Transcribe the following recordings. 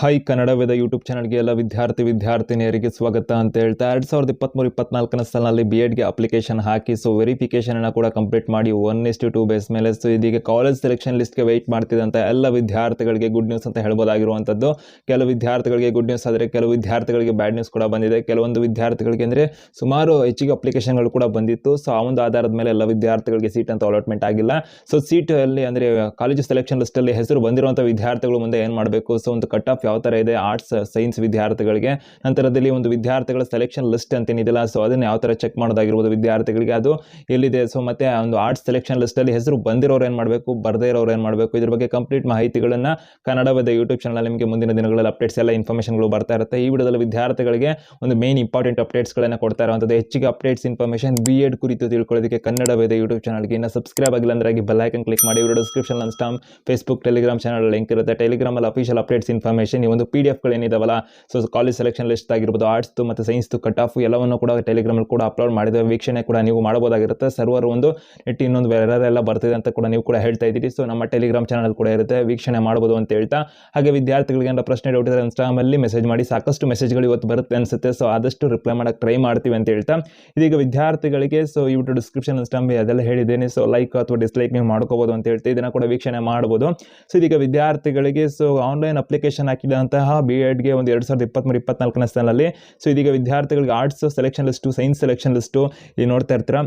Hi Kannada ವೇದ YouTube ಚಾನಲ್ಗೆ ಎಲ್ಲ ವಿದ್ಯಾರ್ಥಿ ವಿದ್ಯಾರ್ಥಿನಿಯರಿಗೆ ಸ್ವಾಗತ ಅಂತ ಹೇಳ್ತಾ ಎರಡು ಸಾವಿರದ ಇಪ್ಪತ್ತ್ಮೂರು ಇಪ್ಪತ್ನಾಲ್ಕನೇ ಸಾಲಿನಲ್ಲಿ ಬಿ ಎಡ್ಗೆ ಅಪ್ಲಿಕೇಶನ್ ಹಾಕಿ ಸೊ ವೆರಿಫಿಕೇಷನನ್ನು ಕೂಡ ಕಂಪ್ಲೀಟ್ ಮಾಡಿ one is to two base ಮೇಲೆ ಸೊ ಇದೀಗ ಕಾಲೇಜ್ ಸೆಲೆಕ್ಷನ್ ಲಿಸ್ಟ್ಗೆ ವೆಯ್ಟ್ ಮಾಡ್ತಿದ್ದಂಥ ಎಲ್ಲ ವಿದ್ಯಾರ್ಥಿಗಳಿಗೆ ಗುಡ್ ನ್ಯೂಸ್ ಅಂತ ಹೇಳ್ಬೋದಾಗಿರುವಂಥದ್ದು ಕೆಲವು ವಿದ್ಯಾರ್ಥಿಗಳಿಗೆ ಗುಡ್ ನ್ಯೂಸ್ ಆದರೆ ಕೆಲವು ವಿದ್ಯಾರ್ಥಿಗಳಿಗೆ ಬ್ಯಾಡ್ ನ್ಯೂಸ್ ಕೂಡ ಬಂದಿದೆ. ಕೆಲವೊಂದು ವಿದ್ಯಾರ್ಥಿಗಳಿಗೆ ಅಂದರೆ ಸುಮಾರು ಹೆಚ್ಚಿಗೆ ಅಪ್ಲಿಕೇಶನ್ಗಳು ಕೂಡ ಬಂದಿತ್ತು. ಸೊ ಆ ಒಂದು ಆಧಾರದ ಮೇಲೆ ಎಲ್ಲ ವಿದ್ಯಾರ್ಥಿಗಳಿಗೆ ಸೀಟ್ ಅಂತ ಅಲಾಟ್ಮೆಂಟ್ ಆಗಿಲ್ಲ. ಸೊ ಸೀಟಲ್ಲಿ ಅಂದರೆ ಕಾಲೇಜು ಸೆಲೆಕ್ಷನ್ ಲಿಸ್ಟಲ್ಲಿ ಹೆಸರು ಬಂದಿರುವಂಥ ವಿದ್ಯಾರ್ಥಿಗಳು ಮುಂದೆ ಏನು ಮಾಡಬೇಕು? ಸೊ ಒಂದು ಕಟ್ ಆಫ್ ಯಾವ ಥರ ಇದೆ ಆರ್ಟ್ಸ್ ಸೈನ್ಸ್ ವಿದ್ಯಾರ್ಥಿಗಳಿಗೆ. ನಂತರದಲ್ಲಿ ಒಂದು ವಿದ್ಯಾರ್ಥಿಗಳ ಸೆಲೆಕ್ಷನ್ ಲಿಸ್ಟ್ ಅಂತ ಏನಿದೆಯಲ್ಲ ಸೊ ಅದನ್ನು ಯಾವ ಥರ ಚೆಕ್ ಮಾಡೋದಾಗಿರ್ಬೋದು ವಿದ್ಯಾರ್ಥಿಗಳಿಗೆ. ಅದು ಎಲ್ಲಿದೆ? ಸೊ ಮತ್ತೆ ಒಂದು ಆರ್ಟ್ಸ್ ಸೆಲೆಕ್ಷನ್ ಲಿಸ್ಟಲ್ಲಿ ಹೆಸರು ಬಂದಿರೋರು ಏನು ಮಾಡಬೇಕು? ಬರದೇ ಇರೋರು ಏನು ಮಾಡಬೇಕು? ಇದ್ರ ಬಗ್ಗೆ ಕಂಪ್ಲೀಟ್ ಮಾಹಿತಿಗಳನ್ನು ಕನ್ನಡ ಕನ್ನಡವಾದ ಯೂಟ್ಯೂಬ್ ಚಾನಲ್ ನಿಮಗೆ ಮುಂದಿನ ದಿನಗಳಲ್ಲಿ ಅಪ್ಡೇಟ್ಸ್ ಎಲ್ಲ ಇನ್ಫಾರ್ಮೇಷನ್ಗಳು ಬರ್ತಾ ಇರುತ್ತೆ. ಈ ವಿಡಿಯೋದಲ್ಲಿ ವಿದ್ಯಾರ್ಥಿಗಳಿಗೆ ಒಂದು ಮೇನ್ ಇಂಪಾರ್ಟೆಂಟ್ ಅಪ್ಡೇಟ್ಸ್ಗಳನ್ನು ಕೊಡ್ತಾ ಇರುವಂಥದ್ದು ಹೆಚ್ಚಿಗೆ ಅಪ್ಡೇಟ್ಸ್ ಇನ್ಫಾರ್ಮೇಷನ್ ಬಿ ಎಡ್ ಕುರಿತು ತಿಳ್ಕೊಳ್ಳೋದಕ್ಕೆ ಕನ್ನಡ ವೇದ ಯೂಟ್ಯೂಬ್ ಚಾನಲ್ಗೆ ಇನ್ನು ಸಬ್ಸ್ಕ್ರೈಬ್ ಆಗಿಲ್ಲ ಅಂದ್ರೆ ಬೆಲ್ ಐಕನ್ ಕ್ಲಿಕ್ ಮಾಡಿ. Video description Instagram Facebook Telegram channel link ಇರುತ್ತೆ. ಟೆಲಿಗ್ರಾಮಲ್ಲಿ ಅಫಿಷಿಯಲ್ ಅಪ್ಡೇಟ್ಸ್ ಇನ್ಫಾರ್ಮೇಷನ್ ಈ ಒಂದು ಪಿ ಡಿ ಎಫ್ಗಳು ಏನಿದಾವಲ್ಲ? ಸೊ ಕಾಲೇಜ್ ಸೆಲೆಕ್ಷನ್ ಲಿಸ್ಟ್ ಆಗಿರ್ಬೋದು ಆರ್ಟ್ಸ್ದು ಮತ್ತು ಸೈನ್ಸ್ದು ಕಟ್ ಆಫ್ ಎಲ್ಲವನ್ನು ಕೂಡ ಟೆಲಿಗ್ರಾಮಲ್ಲಿ ಕೂಡ ಅಪ್ಲೋಡ್ ಮಾಡಿದ ವೀಕ್ಷಣೆ ಕೂಡ ನೀವು ಮಾಡಬಹುದಾಗಿರುತ್ತೆ. ಸರ್ವರ್ ಒಂದು, ನೆಟ್ ಇನ್ನೊಂದು ಎಲ್ಲ ಬರ್ತಿದೆ ಅಂತ ಕೂಡ ನೀವು ಕೂಡ ಹೇಳ್ತಾ ಇದ್ದೀರಿ. ಸೊ ನಮ್ಮ ಟೆಲಿಗ್ರಾಮ್ ಚಾನಲ್ ಕೂಡ ಇರುತ್ತೆ. ವೀಕ್ಷಣೆ ಮಾಡ್ಬೋದು ಅಂತ ಹೇಳ್ತಾ. ಹಾಗೆ ವಿದ್ಯಾರ್ಥಿಗಳಿಗೆ ಏನಾರ ಪ್ರಶ್ನೆ ಡೌಟ್ ಇದ್ದರೆ ಇನ್ಸ್ಟಾಗ್ರಾಮಲ್ಲಿ ಮೆಸೇಜ್ ಮಾಡಿ. ಸಾಕಷ್ಟು ಮೆಸೇಜ್ಗಳು ಇವತ್ತು ಬರುತ್ತೆ ಅನಿಸುತ್ತೆ. ಸೊ ಆದಷ್ಟು ರಿಪ್ಲೈ ಮಾಡೋಕ್ಕೆ ಟ್ರೈ ಮಾಡ್ತೀವಿ ಅಂತ ಹೇಳ್ತಾ. ಇದೀಗ ವಿದ್ಯಾರ್ಥಿಗಳಿಗೆ ಸೊ ಯೂಟ್ಯೂಬ್ ಡಿಸ್ಕ್ರಿಪ್ಷನ್ ಇನ್ಸ್ಟಾಮ್ ಅದೆಲ್ಲ ಹೇಳಿದ್ದೇನೆ. ಸೊ ಲೈಕ್ ಅಥವಾ ಡಿಸ್ಲೈಕ್ ನೀವು ಮಾಡ್ಕೋಬೋದು ಅಂತ ಹೇಳ್ತಾ. ಇದನ್ನು ಕೂಡ ವೀಕ್ಷಣೆ ಮಾಡ್ಬೋದು ಸೊ ಇದೀಗ ವಿದ್ಯಾರ್ಥಿಗಳಿಗೆ ಸೊ ಆನ್ಲೈನ್ ಅಪ್ಲಿಕೇಶನ್ ಹಾಕಿದಂತಹ ಬಿ ಎಡ್ಗೆ ಒಂದು ಎರಡು ಸಾವಿರದ ಇಪ್ಪತ್ತ್ಮೂರು ಇಪ್ಪತ್ನಾಲ್ಕನೇ ಸಾಲಲ್ಲಿ ಸೊ ಇದೀಗ ವಿದ್ಯಾರ್ಥಿಗಳಿಗೆ arts selection list science selection list ಇಲ್ಲಿ ನೋಡ್ತಾ ಇರ್ತೀರಾ?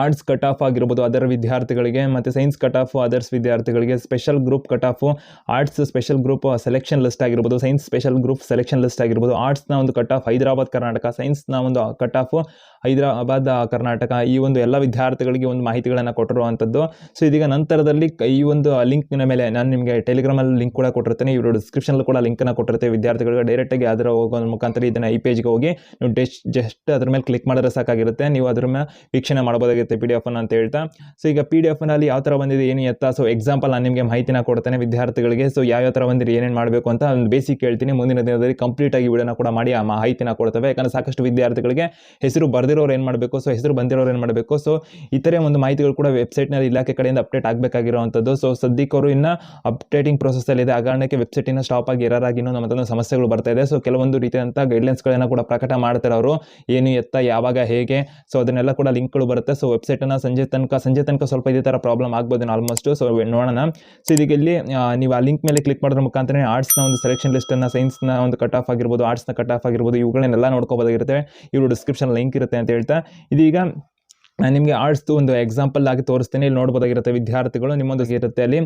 ಆರ್ಟ್ಸ್ ಕಟ್ ಆಫ್ ಆಗಿರ್ಬೋದು ಅದರ ವಿದ್ಯಾರ್ಥಿಗಳಿಗೆ ಮತ್ತು ಸೈನ್ಸ್ ಕಟ್ ಆಫ್ ಅದರ್ಸ್ ವಿದ್ಯಾರ್ಥಿಗಳಿಗೆ special group cut off arts special group selection list ಆಗಿರ್ಬೋದು science special group selection list ಆಗಿರ್ಬೋದು ಆರ್ಟ್ಸ್ನ ಒಂದು ಕಟ್ ಆಫ್ ಹೈದರಾಬಾದ್ ಕರ್ನಾಟಕ ಸೈನ್ಸ್ನ ಒಂದು ಕಟ್ ಆಫ್ ಹೈದರಾಬಾದ್ ಕರ್ನಾಟಕ ಈ ಒಂದು ಎಲ್ಲ ವಿದ್ಯಾರ್ಥಿಗಳಿಗೆ ಒಂದು ಮಾಹಿತಿಗಳನ್ನು ಕೊಟ್ಟಿರುವಂಥದ್ದು ಸೊ ಇದೀಗ ನಂತರದಲ್ಲಿ ಈ ಒಂದು ಲಿಂಕ್ನ ಮೇಲೆ ನಾನು ನಿಮಗೆ ಟೆಲಿಗ್ರಾಮಲ್ಲಿ ಲಿಂಕ್ ಕೂಡ ಕೊಟ್ಟಿರ್ತೇನೆ. ಇವರು ಡಿಸ್ಕ್ರಿಪ್ಷನಲ್ಲಿ ಕೂಡ ಲಿಂಕನ್ನು ಕೊಟ್ಟಿರ್ತೇವೆ ವಿದ್ಯಾರ್ಥಿಗಳಿಗೆ ಡೈರೆಕ್ಟಾಗಿ ಅದರ ಹೋಗೋ ಮುಖಾಂತರ ಇದನ್ನು ಈ ಪೇಜ್ಗೆ ಹೋಗಿ ನೀವು ಜಸ್ಟ್ ಅದ್ರ ಮೇಲೆ ಕ್ಲಿಕ್ ಮಾಡಿದ್ರೆ ಸಾಕಾಗಿರುತ್ತೆ. ನೀವು ಅದ್ರ ಮೇಲೆ ವೀಕ್ಷಣೆ ಮಾಡ್ಬೋದಾಗಿರುತ್ತೆ ಪಿ ಡಿ ಎಫ್ ಅಂತ ಹೇಳ್ತಾ. ಸೊ ಈಗ ಪಿ ಡಿ ಎಫ್ನಲ್ಲಿ ಯಾವ ಥರ ಬಂದಿದೆ, ಏನು ಎತ್ತ? ಸೊ ಎಕ್ಸಾಂಪಲ್ ನಾನು ನಿಮಗೆ ಮಾಹಿತಿನ ಕೊಡ್ತೇನೆ ವಿದ್ಯಾರ್ಥಿಗಳಿಗೆ. ಸೊ ಯಾವ ಥರ ಬಂದಿರಿ ಏನೇನು ಮಾಡಬೇಕು ಅಂತ ಒಂದು ಬೇಸಿಕ್ ಹೇಳ್ತೀನಿ ಮುಂದಿನ ದಿನದಲ್ಲಿ ಕಂಪ್ಲೀಟ್ ಆಗಿ ವಿಡಿಯೋನ ಕೂಡ ಮಾಡಿ ಆ ಮಾಹಿತಿನ ಕೊಡ್ತವೆ. ಯಾಕಂದರೆ ಸಾಕಷ್ಟು ವಿದ್ಯಾರ್ಥಿಗಳಿಗೆ ಹೆಸರು ಬರೆದಿರೋರು ಏನು ಮಾಡಬೇಕು? ಸೊ ಹೆಸರು ಬಂದಿರೋರು ಏನು ಮಾಡಬೇಕು? ಸೊ ಇತರೆ ಒಂದು ಮಾಹಿತಿಗಳು ಕೂಡ ವೆಬ್ಸೈಟ್ನಲ್ಲಿ ಇಲಾಖೆ ಕಡೆಯಿಂದ ಅಪ್ಡೇಟ್ ಆಗಬೇಕಾಗಿರುವಂಥದ್ದು ಸೊ ಸದ್ಯಕ್ಕೆ ಅವರು ಇನ್ನು ಅಪ್ಡೇಟಿಂಗ್ ಪ್ರೊಸೆಸ್ಸಲ್ಲಿದೆ ಆ ಕಾರಣಕ್ಕೆ ವೆಬ್ಸೈಟಿನ ಸ್ಟಾಪ್ ಆಗಿ ಎರರ್ ಆಗಿ ಇನ್ನೂ ಮತ್ತೊಂದು ಸಮಸ್ಯೆಗಳು ಬರ್ತಾ ಇದೆ. ಸೊ ಕೆಲವೊಂದು ರೀತಿಯಾದಂಥ ಗೈಡ್ಲೈನ್ಸ್ಗಳನ್ನು ಕೂಡ ಪ್ರಕಟ ಮಾಡ್ತಾರೆ ಅವರು. ಏನು ಎತ್ತ, ಯಾವಾಗ, ಹೇಗೆ? ಸೊ ಅದನ್ನೆಲ್ಲ ಕೂಡ ಲಿಂಕ್ಗಳು ಬರುತ್ತೆ. ಸೊ ವೆಬ್ಸೈಟನ್ನು ಸಂಜೆ ತನಕ ಸಂಜೆ ತನಕ ಸ್ವಲ್ಪ ಇದೇ ಥರ ಪ್ರಾಬ್ಲಮ್ ಆಗ್ಬೋದು ಆಲ್ಮೋಸ್ಟ್ ಸೊ ನೋಡೋಣ. ಸೊ ಇಲ್ಲಿ ನೀವು ಆ ಲಿಂಕ್ ಮೇಲೆ ಕ್ಲಿಕ್ ಮಾಡೋದ್ರ ಮುಖಾಂತರ ಆರ್ಟ್ಸ್ನ ಒಂದು ಸೆಲೆಕ್ಷನ್ ಲಿಸ್ಟನ್ನು ಸೈನ್ಸ್ನ ಒಂದು ಕಟ್ ಆಫ್ ಆಗಿರ್ಬೋದು ಆರ್ಟ್ಸ್ನ ಕಟ್ ಆಫ್ ಆಗಿರ್ಬೋದು, ಇವುಗಳನ್ನೆಲ್ಲ ನೋಡ್ಕೋಬೋದಾಗಿರುತ್ತೆ. ಇವರು ಡಿಸ್ಕ್ರಿಪ್ಷನ್ ಲಿಂಕ್ ಇರುತ್ತೆ ಅಂತ ಹೇಳ್ತಾ. ಇದೀಗ ನಾನು ನಿಮಗೆ ಆರ್ಟ್ಸ್ದು ಒಂದು ಎಕ್ಸಾಂಪಲ್ ಆಗಿ ತೋರಿಸ್ತೇನೆ. ಇಲ್ಲಿ ನೋಡ್ಬೋದಾಗಿರುತ್ತೆ ವಿದ್ಯಾರ್ಥಿಗಳು ನಿಮ್ಮೊಂದು ಇರುತ್ತೆ ಅಲ್ಲಿ.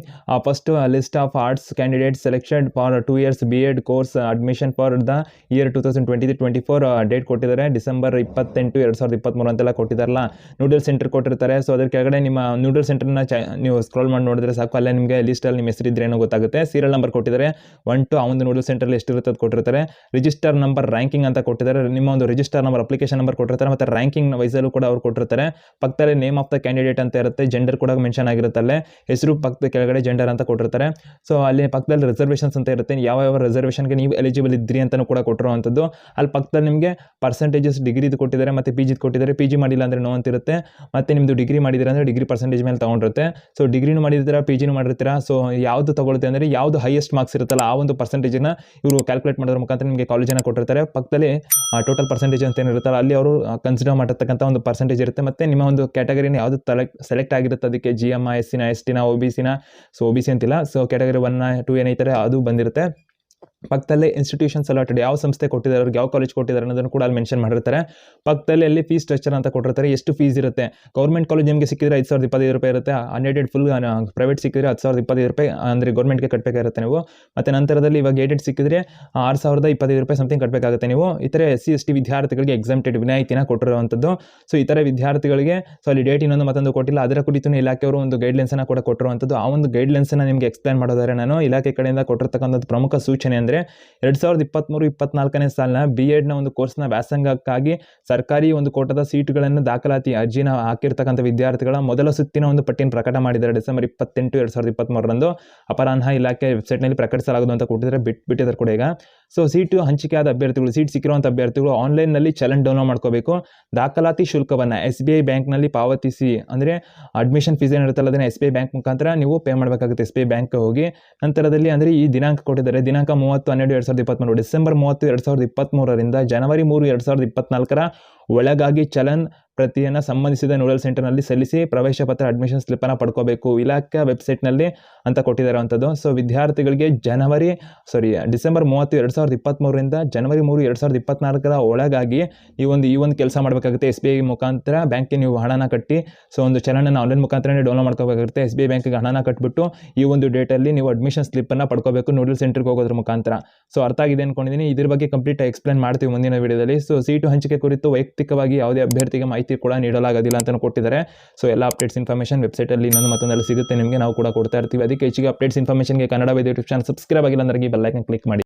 First list of arts candidate selection for two years B Ed course admission for the year two thousand twenty twenty four date ಕೊಟ್ಟಿದ್ದಾರೆ. ಡಿಸೆಂಬರ್ ಇಪ್ಪತ್ತೆಂಟು, ಎರಡು ಸಾವಿರದ ಇಪ್ಪತ್ತ್ಮೂರು ಅಂತೆಲ್ಲ ಕೊಟ್ಟಿದ್ದಾರಲ್ಲ. ನೂಡಲ್ ಸೆಂಟರ್ ಕೊಟ್ಟಿರ್ತಾರೆ. ಸೊ ಅದ್ರ ಕೆಳಗಡೆ ನಿಮ್ಮ ನೂಡಲ್ ಸೆಂಟರ್ನ ಚ ನೀವು ಸ್ಕ್ರೋಲ್ ಮಾಡಿ ನೋಡಿದ್ರೆ ಸಾಕು. ಅಲ್ಲೇ ನಿಮಗೆ ಲಿಸ್ಟಲ್ಲಿ ನಿಮ್ಮ ಹೆಸರಿದ್ರೆ ಏನೋ ಗೊತ್ತಾಗುತ್ತೆ. ಸೀರಿಯಲ್ ನಂಬರ್ ಕೊಟ್ಟಿದ್ದಾರೆ. ಒನ್ ಟು ಆ ಒಂದು ನೂಡಲ್ ಸೆಂಟರ್ಲ್ಲಿ ಎಷ್ಟು ಇರುತ್ತೆ ಅದು ಕೊಟ್ಟಿರ್ತಾರೆ. ರಿಜಿಸ್ಟರ್ ನಂಬರ್ ರ್ಯಾಂಕಿಂಗ್ ಅಂತ ಕೊಟ್ಟಿದ್ದಾರೆ. ನಿಮ್ಮ ಒಂದು ರಿಜಿಸ್ಟರ್ ನಂಬರ್ ಅಪ್ಲಿಕೇಶನ್ ನಂಬರ್ ಕೊಟ್ಟಿರ್ತಾರೆ. ಮತ್ತು ರ್ಯಾಂಕಿಂಗ್ ವೈಸಲ್ಲೂ ಕೂಡ ಅವ್ರು ಕೊಟ್ಟಿರ್ತಾರೆ. ಪಕ್ಕದಲ್ಲಿ ನೇಮ್ ಆಫ್ ದ ಕ್ಯಾಂಡಿಡೇಟ್ ಅಂತ ಇರುತ್ತೆ ಜೆಂಡರ್ ಕೂಡ ಮೆನ್ಷನ್ ಆಗಿರುತ್ತೆ ಅಲ್ಲೇ ಹೆಸರು ಪಕ್ಕದ ಕೆಳಗಡೆ ಜೆಂಡರ್ ಅಂತ ಕೊಟ್ಟಿರ್ತಾರೆ. ಸೊ ಅಲ್ಲಿ ಪಕ್ಕದಲ್ಲಿ ರಿಸರ್ವೇಷನ್ಸ್ ಅಂತ ಇರುತ್ತೆ, ಯಾವ ಯಾವ ರಿಸರ್ವೇಷನ್ಗೆ ನೀವು ಎಲಿಜಿಬಲ್ ಇದ್ರಿ ಅಂತಲೂ ಕೂಡ ಕೊಟ್ಟಿರುವಂಥದ್ದು. ಅಲ್ಲಿ ಪಕ್ಕದಲ್ಲಿ ನಿಮಗೆ ಪರ್ಸೆಂಟೇಜಸ್ ಡಿಗ್ರಿದು ಕೊಟ್ಟಿದ್ದಾರೆ, ಮತ್ತು ಪಿ ಜಿದು ಕೊಟ್ಟಿದ್ದಾರೆ. ಪಿ ಜಿ ಮಾಡಿಲ್ಲ ಅಂದರೆ ನೋ ಅಂತಿರುತ್ತೆ ಮತ್ತು ನಿಮ್ಮದು ಡಿಗ್ರಿ ಮಾಡಿದ್ರೆ ಅಂದರೆ ಡಿಗ್ರಿ ಪರ್ಸೆಂಟೇಜ್ ಮೇಲೆ ತೊಗೊಂಡಿರುತ್ತೆ. ಸೊ ಡಿಗ್ರಿನೂ ಮಾಡಿರ್ತೀರಾ ಪಿ ಜಿನೂ ಮಾಡಿರ್ತೀರಾ ಸೊ ಯಾವುದು ತಗೊಳುತ್ತೆ ಅಂದರೆ ಯಾವುದು ಹೈಯೆಸ್ಟ್ ಮಾರ್ಕ್ಸ್ ಇರುತ್ತಲ್ಲ ಆ ಒಂದು ಪರ್ಸೆಂಟೇಜನ್ನ ಇವರು ಕ್ಯಾಲ್ಕುಲೇಟ್ ಮಾಡೋದ್ರ ಮುಖಾಂತರ ನಿಮಗೆ ಕಾಲೇಜನ್ನು ಕೊಟ್ಟಿರ್ತಾರೆ. ಪಕ್ಕದಲ್ಲಿ ಟೋಟಲ್ ಪರ್ಸೆಂಟೇಜ್ ಅಂತ ಏನಿರುತ್ತಲ್ಲ, ಅಲ್ಲಿ ಅವರು ಕನ್ಸಿಡರ್ ಮಾಡಿರ್ತಕ್ಕಂಥ ಒಂದು ಪರ್ಸೆಂಟೇಜ್ ಇರುತ್ತೆ. ಮತ್ತು ನಿಮ್ಮ ಒಂದು ಕ್ಯಾಟಗರಿನ ಯಾವುದು ತಲೆಕ್ ಸೆಲೆಕ್ಟ್ ಆಗಿರುತ್ತೆ ಅದಕ್ಕೆ ಜಿ ಎಂ ಎಸ್ ಸಿನ ಎಸ್ ಟಿನ ಒ ಬಿ ಸಿನ ಸೊ ಒ ಬಿ ಸಿ ಅಂತಿಲ್ಲ. ಸೊ ಕ್ಯಾಟಗರಿ ಒನ್ ಟು ಏನೈತಾರೆ ಅದು ಬಂದಿರುತ್ತೆ. ಪಕ್ಕದಲ್ಲೇ ಇನ್ಸ್ಟಿಟ್ಯೂಷನ್ಸ್ ಅಲಾಟೆಡ್ ಯಾವ ಸಂಸ್ಥೆ ಕೊಟ್ಟಿದ್ದಾರೆ, ಅವ್ರಿಗೆ ಯಾವ ಕಾಲೇಜ್ ಕೊಟ್ಟಿದ್ದಾರೆ ಅನ್ನೋದನ್ನು ಕೂಡ ಅಲ್ಲಿ ಮೆನ್ಷನ್ ಮಾಡಿರ್ತಾರೆ. ಪಕ್ಕದಲ್ಲಿ ಅಲ್ಲಿ ಫೀಸ್ ಸ್ಟ್ರಕ್ಚರ್ ಅಂತ ಕೊಟ್ಟಿರ್ತಾರೆ, ಎಷ್ಟು ಫೀಸ್ ಇರುತ್ತೆ? ಗೌರ್ಮೆಂಟ್ ಕಾಲೇಜ್ ನಿಮಗೆ ಸಿಕ್ಕಿದ್ರೆ ಐದು ಸಾವಿರದ ಇಪ್ಪತ್ತೈದು ರೂಪಾಯಿ ಇರುತ್ತೆ ಅನ್ಎಡೆಡ್ ಫುಲ್ ಪ್ರೈವೇಟ್ ಸಿಕ್ಕಿದ್ರೆ ಹತ್ತು ಸಾವಿರದ ಇಪ್ಪತ್ತೈದು ರೂಪಾಯಿ, ಅಂದರೆ ಗೌರ್ಮೆಂಟ್ಗೆ ಕಟ್ಟಬೇಕಾಗಿರುತ್ತೆ ನೀವು. ಮತ್ತು ನಂತರದಲ್ಲಿ ಇವಾಗ ಏಡೆಡ್ ಸಿಕ್ಕಿದ್ರೆ ಆರು ಸಾವಿರದ ಇಪ್ಪತ್ತೈದು ರೂಪಾಯಿ ಸಮಥಿಂಗ್ ಕಟ್ಟಬೇಕಾಗುತ್ತೆ ನೀವು. ಇತರೆ ಎಸ್ ಸಿ ಎಸ್ ಟಿ ವಿದ್ಯಾರ್ಥಿಗಳಿಗೆ ಎಕ್ಸಾಮ್ಟೆಡ್ ವಿನಾಯಿತಿನ ಕೊಟ್ಟಿರುವಂಥದ್ದು. ಸೊ ಇತರ ವಿದ್ಯಾರ್ಥಿಗಳಿಗೆ ಸೊ ಅಲ್ಲಿ ಡೇಟ್ ಇನ್ನೊಂದು ಮತ್ತೊಂದು ಕೊಟ್ಟಿಲ್ಲ, ಅದರ ಕುರಿತು ಇಲಾಖೆಯವರು ಒಂದು ಗೈಡ್ಲೈನ್ಸನ್ನು ಕೂಡ ಕೊಟ್ಟಿರುವಂಥದ್ದು. ಆ ಒಂದು ಗೈಡ್ಲೈನ್ಸನ್ನು ನಿಮಗೆ ಎಕ್ಸ್ಪ್ಲೈನ್ ಮಾಡೋದಾದ್ರೆ ನಾನು ಇಲಾಖೆ ಕಡೆಯಿಂದ ಕೊಟ್ಟಿರ್ತಕ್ಕಂಥದ್ದು ಪ್ರಮುಖ ಸೂಚನೆ ಅಂದರೆ ಎರಡು ಸಾವಿರದ ಇಪ್ಪತ್ತ್ಮೂರು ಇಪ್ಪತ್ನಾಲ್ಕನೇ ಸಾಲಿನ ಬಿ ಎಡ್ನ ಒಂದು ಕೋರ್ಸ್ನ ವ್ಯಾಸಂಗಕ್ಕಾಗಿ ಸರ್ಕಾರಿ ಒಂದು ಕೋಟದ ಸೀಟುಗಳನ್ನು ದಾಖಲಾತಿ ಅರ್ಜಿನ ಹಾಕಿರ್ತಕ್ಕಂಥ ವಿದ್ಯಾರ್ಥಿಗಳ ಮೊದಲ ಸುತ್ತಿನ ಒಂದು ಪಟ್ಟಿಯನ್ನು ಪ್ರಕಟ ಮಾಡಿದ್ದಾರೆ. ಡಿಸೆಂಬರ್ ಇಪ್ಪತ್ತೆಂಟು, ಎರಡು ಸಾವಿರದ ಇಪ್ಪತ್ತ್ಮೂರರಂದು ಅಪರಾಹ್ನ ಇಲಾಖೆ ವೆಬ್ಸೈಟ್ನಲ್ಲಿ ಪ್ರಕಟಿಸಲಾಗುವುದು ಅಂತ ಕೊಟ್ಟಿದ್ದಾರೆ. ಬಿಟ್ಟು ಬಿಟ್ಟಿದ್ದಾರೆ ಕೂಡ ಈಗ. ಸೊ ಸೀಟು ಹಂಚಿಕೆ ಆದ ಅಭ್ಯರ್ಥಿಗಳು ಸೀಟ್ ಸಿಕ್ಕಿರುವಂಥ ಅಭ್ಯರ್ಥಿಗಳು ಆನ್ಲೈನ್ನಲ್ಲಿ ಚಲನ್ ಡೌನ್ಲೋಡ್ ಮಾಡ್ಕೋಬೇಕು. ದಾಖಲಾತಿ ಶುಲ್ಕವನ್ನು ಎಸ್ ಬಿ ಐ ಬ್ಯಾಂಕ್ನಲ್ಲಿ ಪಾವತಿಸಿ, ಅಂದರೆ ಅಡ್ಮಿಷನ್ ಫೀಸ್ ಏನಿರುತ್ತಲ್ಲ ಅದನ್ನು ಎಸ್ ಬಿ ಐ ಬ್ಯಾಂಕ್ ಮುಖಾಂತರ ನೀವು ಪೇ ಮಾಡಬೇಕಾಗುತ್ತೆ ಎಸ್ ಬಿ ಐ ಬ್ಯಾಂಕ್ ಹೋಗಿ. ನಂತರದಲ್ಲಿ ಅಂದರೆ ಈ ದಿನಾಂಕ ಕೊಟ್ಟಿದ್ದಾರೆ. ದಿನಾಂಕ ಮೂವತ್ತು, ಹನ್ನೆರಡು, ಎರಡು ಸಾವಿರದ ಇಪ್ಪತ್ತ್ಮೂರು ಡಿಸೆಂಬರ್ ಮೂವತ್ತು, ಎರಡು ಸಾವಿರದ ಇಪ್ಪತ್ತ್ಮೂರರಿಂದ ಜನವರಿ ಮೂರು, ಎರಡು ಸಾವಿರದ ಇಪ್ಪತ್ನಾಲ್ಕರ ಒಳಗಾಗಿ ಚಲನ್ ಪ್ರತಿಯನ್ನು ಸಂಬಂಧಿಸಿದ ನೋಡಲ್ ಸೆಂಟರ್ನಲ್ಲಿ ಸಲ್ಲಿಸಿ ಪ್ರವೇಶ ಪತ್ರ ಅಡ್ಮಿಷನ್ ಸ್ಲಿಪ್ಪನ್ನು ಪಡ್ಕೋಬೇಕು. ಇಲಾಖೆ ವೆಬ್ಸೈಟ್ನಲ್ಲಿ ಅಂತ ಕೊಟ್ಟಿದ್ದಾರಂಥದ್ದು ಸೊ ವಿದ್ಯಾರ್ಥಿಗಳಿಗೆ ಜನವರಿ ಸಾರಿ ಡಿಸೆಂಬರ್ ಮೂವತ್ತು, ಎರಡು ಸಾವಿರದ ಇಪ್ಪತ್ತ್ಮೂರರಿಂದ ಜನವರಿ ಮೂರು, ಎರಡು ಸಾವಿರದ ಇಪ್ಪತ್ತ್ನಾಲ್ಕರ ಒಳಗಾಗಿ ಈ ಒಂದು ಈ ಒಂದು ಕೆಲಸ ಮಾಡಬೇಕಾಗುತ್ತೆ. ಎಸ್ ಬಿ ಐ ಮುಖಾಂತರ ಬ್ಯಾಂಕಿಗೆ ನೀವು ಹಣನ ಕಟ್ಟಿ ಸೊ ಒಂದು ಚಲನನ್ನು ಆನ್ಲೈನ್ ಮುಖಾಂತರನೇ ಡೌನ್ಲೋಡ್ ಮಾಡ್ಕೋಬೇಕಾಗುತ್ತೆ. ಎಸ್ ಬಿ ಐ ಬ್ಯಾಂಕಿಗೆ ಹಣನ ಕಟ್ಬಿಟ್ಟು ಈ ಒಂದು ಡೇಟಲ್ಲಿ ನೀವು ಅಡ್ಮಿಷನ್ ಸ್ಲಿಪ್ಪನ್ನು ಪಡ್ಕೋಬೇಕು ನೋಡಲ್ ಸೆಂಟರ್ಗೆ ಹೋಗೋದ್ರ ಮುಖಾಂತರ. ಸೊ ಅರ್ಥ ಆಗಿದೆ ಅಂದ್ಕೊಂಡಿದ್ದೀನಿ ಇದ್ರ ಬಗ್ಗೆ ಕಂಪ್ಲೀಟ್ ಎಕ್ಸ್ಪ್ಲೇನ್ ಮಾಡ್ತೀವಿ ಮುಂದಿನ ವಿಡಿಯೋದಲ್ಲಿ ಸೊ ಸೀಟು ಹಂಚಿಕೆ ಕುರಿತು ವೈಯಕ್ತಿಕವಾಗಿ ಯಾವುದೇ ಅಭ್ಯರ್ಥಿಗೆ ಮಾಹಿತಿ ಕೂಡ ನೀಡಲಾಗೋದಿಲ್ಲ ಅಂತ ಕೊಟ್ಟಿದ್ದಾರೆ. ಸೊ ಎಲ್ಲ ಅಪ್ಡೇಟ್ಸ್ ಇನ್ಫಾರ್ಮೇಷನ್ ವೆಬ್ಸೈಟಲ್ಲಿ ಇನ್ನೊಂದು ಮತ್ತೊಂದರಲ್ಲಿ ಸಿಗುತ್ತೆ. ನಿಮಗೆ ನಾವು ಕೂಡ ಕೊಡ್ತಾ ಇರ್ತೀವಿ. ಅದಕ್ಕೆ ಹೆಚ್ಚಿಗೆ ಅಪ್ಡೇಟ್ಸ್ ಇನ್ಫಾರ್ಮೇಷನ್ಗೆ ಕನ್ನಡ ಯೂಟ್ಯೂಬ್ ಚಾನಲ್ ಸಬ್ಸ್ಕ್ರೈಬ್ ಆಗಿಲ್ಲ ಅಂದ್ರೆ ಬೆಲ್ಲೈಕನ್ ಕ್ಲಿಕ್ ಮಾಡಿ.